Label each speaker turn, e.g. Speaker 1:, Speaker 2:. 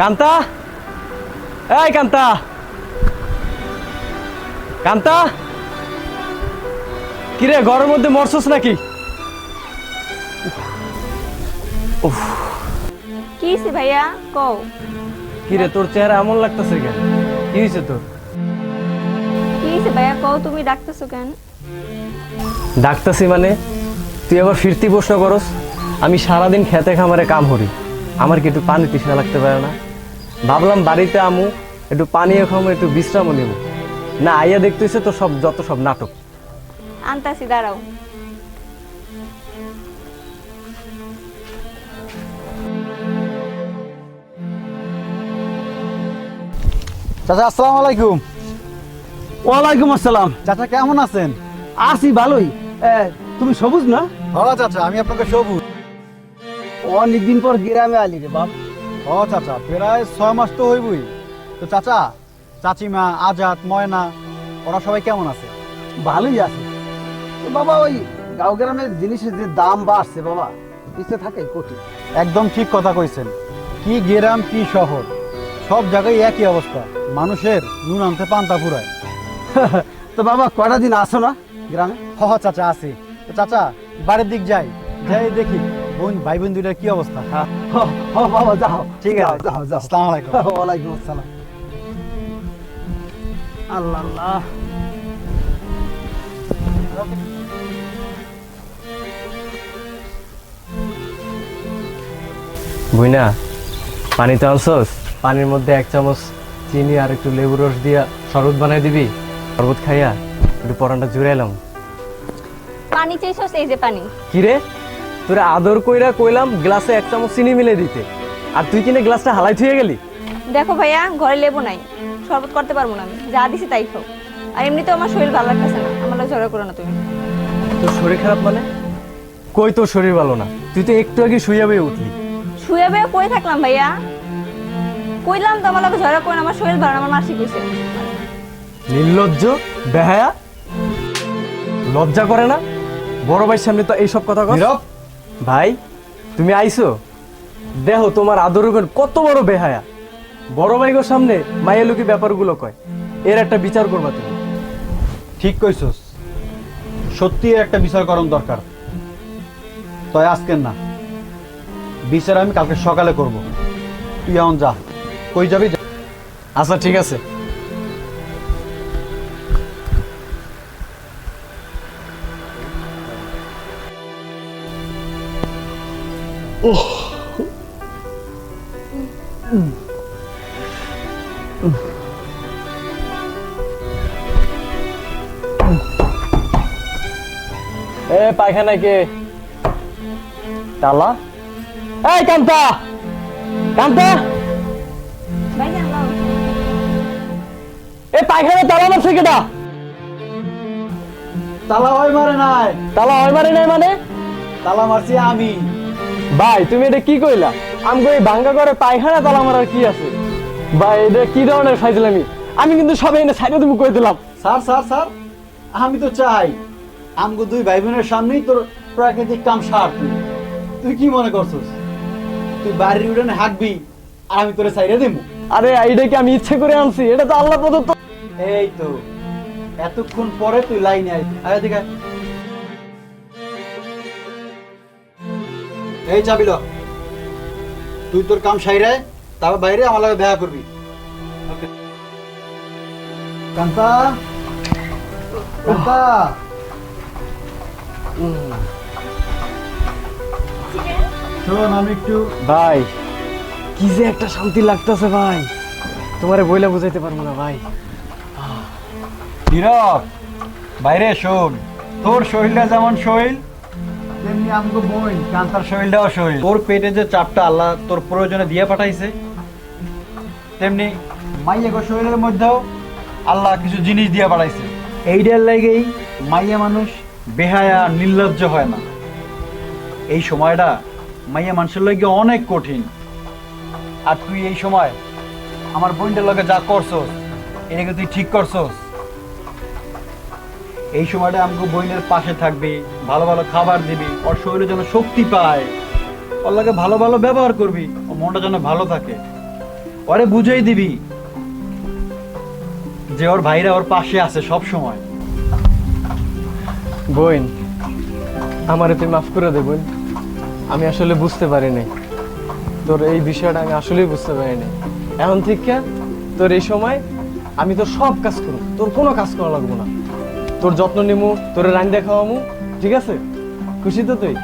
Speaker 1: কান্তা? এই কান্তা! কান্তা! কিরে ঘরের মধ্যে মরছস নাকি?
Speaker 2: কি হইছে ভাইয়া? কও।
Speaker 1: কিরে তোর চেহারা এমন লাগতেছে কেন? কি হয়েছে তোর?
Speaker 2: কি হইছে ভাইয়া? কও তুমি ডাকতেছো কেন?
Speaker 1: ডাকতাছি মানে? তুই আবার ফিরতি প্রশ্ন করস? আমি সারাদিন খেতে খামারে কাম করি। আমার কি একটু পানি তৃষ্ণা লাগতে পারে না? ভাবলাম বাড়িতে আমু একটু পানীয় খামো একটু বিশ্রামও নেব না আইয়া দেখতেছে তো সব যত সব নাটক।
Speaker 2: আনতাছি দাঁড়াও।
Speaker 3: চাচা আসসালামু আলাইকুম।
Speaker 4: ওয়ালাইকুম আসসালাম।
Speaker 3: চাচা কেমন আছেন?
Speaker 4: আছি ভালোই। এ, তুমি সবুজ না?
Speaker 3: ভালো চাচা আমি আপনাকে সবুজ।
Speaker 4: অনেকদিন পর গ্রামে আলি রে বাপ।
Speaker 3: ও চাচা প্রায় ছয় মাস তো হইবই। তো চাচা চাচিমা আজাদ ময়না ওরা সবাই কেমন আছে?
Speaker 4: ভালোই আছে। তো বাবা ওই গাঁও গ্রামের জিনিসের যে দাম বাড়ছে বাবা পিছিয়ে থাকে কঠিন
Speaker 3: একদম ঠিক কথা কইছেন। কি গ্রাম কি শহর সব জায়গায় একই অবস্থা। মানুষের নুন আনতে পান্তা ফুরায়।
Speaker 4: তো বাবা কয়টা দিন আসো না গ্রামে?
Speaker 3: হ চাচা আছে। তো চাচা বাড়ির দিক যাই। যাই দেখি। বোন ভাই বোন দুইটার কি অবস্থা?
Speaker 4: হ, হ, বাবা যাও।
Speaker 3: ঠিক আছে।
Speaker 4: যাও যাও।
Speaker 3: আসসালামু আলাইকুম।
Speaker 4: ওয়ালাইকুম আসসালাম। আল্লাহ। আল্লাহ
Speaker 1: বুঝনা পানি তো আনছস? পানির মধ্যে এক চামচ চিনি আর একটু লেবু রস দিয়া শরবত বানাই দিবি? শরবত খাইয়া একটু পরানটা জুড়াইলাম।
Speaker 2: পানি চাইছস এই যে পানি।
Speaker 1: কিরে তোরে আদর কইরা কইলাম গ্লাসে এক চামচ চিনি মিলে দিতে। আর তুই কিনে গ্লাসটা হালাই থুয়ে গেলি?
Speaker 2: দেখো ভাইয়া ঘরে লেবু নাই। শরবত করতে পারব না আমি। যা দিছি তাই খাও। আর এমনিতেও আমার শরীর ভালো লাগতেছে না। আমার লাগে ঝগড়া করো না তুমি।
Speaker 1: তোর শরীর খারাপ মানে? কই তোর শরীর ভালো না? তুই তো একটু আগে শুয়ে বয়ে উঠলি।
Speaker 2: শুয়ে বেয়ে কই থাকলাম ভাইয়া? কইলাম তো আমার লাগে ঝগড়া করো না, আমার শরীর ভালো না, আমার মাসি কইছে
Speaker 1: নির্লজ্জ বেহায়া? লজ্জা করে না? বড় ভাইয়ের সামনে তো এইসব কথা
Speaker 3: নীরব
Speaker 1: ভাই তুমি আইছো? দেখো তোমার আদর গুণ কত বড় বেহায়া। বড় ভাইগোর সামনে মায়ের লোকে ব্যাপারগুলো কয়। এর একটা বিচার করবা তুমি।
Speaker 3: ঠিক কইছস। সত্যি একটা বিচার করণ দরকার। তয় আজকের না। বিচার আমি কালকে সকালে করব। তুই এখন যা। কই যাবি? যা।
Speaker 1: আচ্ছা ঠিক আছে। এ পায়খানা কে? তালা? এই কান্তা! কান্তা! এ পায়খানা তালা মারছে কেটা
Speaker 3: তালা হয় মারে নাই।
Speaker 1: তালা হয় মারে নাই মানে?
Speaker 3: তালা মারছি আমি।
Speaker 1: ভাই তুমি এটা কি কইলা? আমগো এই ভাঙ্গা করে পায়খানা তালা মারার কি আছে? ভাই এটা কি ধরনের ফাইজলামি? আমি কিন্তু সবাই এনে সাইডে তুমি কই দিলাম।
Speaker 3: স্যার স্যার স্যার আমি তো চাই। আমগো দুই ভাই বোনের সামনেই তোর প্রাকৃতিক কাম সার তুই। তুই কি মনে করছস? তুই বাড়ির উড়ানে হাঁকবি আর আমি তোরে সাইরে দেবো
Speaker 1: আরে এইটা কি আমি ইচ্ছে করে আনছি? এটা তো আল্লাহ প্রদত্ত
Speaker 3: এই তো এতক্ষণ পরে তুই লাইনে আয় আরে দিকে এই চাবিল। তুই তোর কাম সাইরে তারপর বাইরে আমার লাগে দেখা করবি। কান্তা? কান্তা? শোন আমি একটু
Speaker 1: ভাই। কি যে একটা শান্তি লাগতেছে ভাই। তোমারে বইলা বুঝাইতে পারব না ভাই।
Speaker 3: নীরব বাইরে শোন। তোর শরীরটা যেমন শরীর তেমনি আমগো বই কান্তার শরীরটাও শরীর তোর পেটে যে চাপটা আল্লাহ তোর প্রয়োজনে দিয়ে পাঠাইছে তেমনি মাইয়া গো শরীরের মধ্যেও আল্লাহ কিছু জিনিস দিয়ে পাঠাইছে। এইটার লাগেই মাইয়া মানুষ বেহায়া নির্লজ্জ হয় না। এই সময়টা মাইয়া মানুষের লাগে অনেক কঠিন। আর তুই এই সময় আমার বোনটার লগে যা করছস এটাকে তুই ঠিক করছস। এই সময়টা আমাকে বইনের পাশে থাকবি, ভালো ভালো খাবার দিবি, ওর শরীরে যেন শক্তি পায়। ওর লাগে ভালো ভালো ব্যবহার করবি, ও মনটা যেন ভালো থাকে। ওরে বুঝেই দিবি যে ওর ভাইরা ওর পাশে আছে সব সময়।
Speaker 1: বোন, আমারে তুই মাফ করে দে বোন। আমি আসলে বুঝতে পারি নাই তোর এই বিষয়টা আমি আসলেই বুঝতে পারি নাই এখন থেকে তোর এই সময় আমি তোর সব কাজ করব। তোর কোনো কাজ করা লাগবো না। তোর যত্ন নিমু তোর রান দেখাওয়ামু ঠিক আছে? খুশি তো তুই?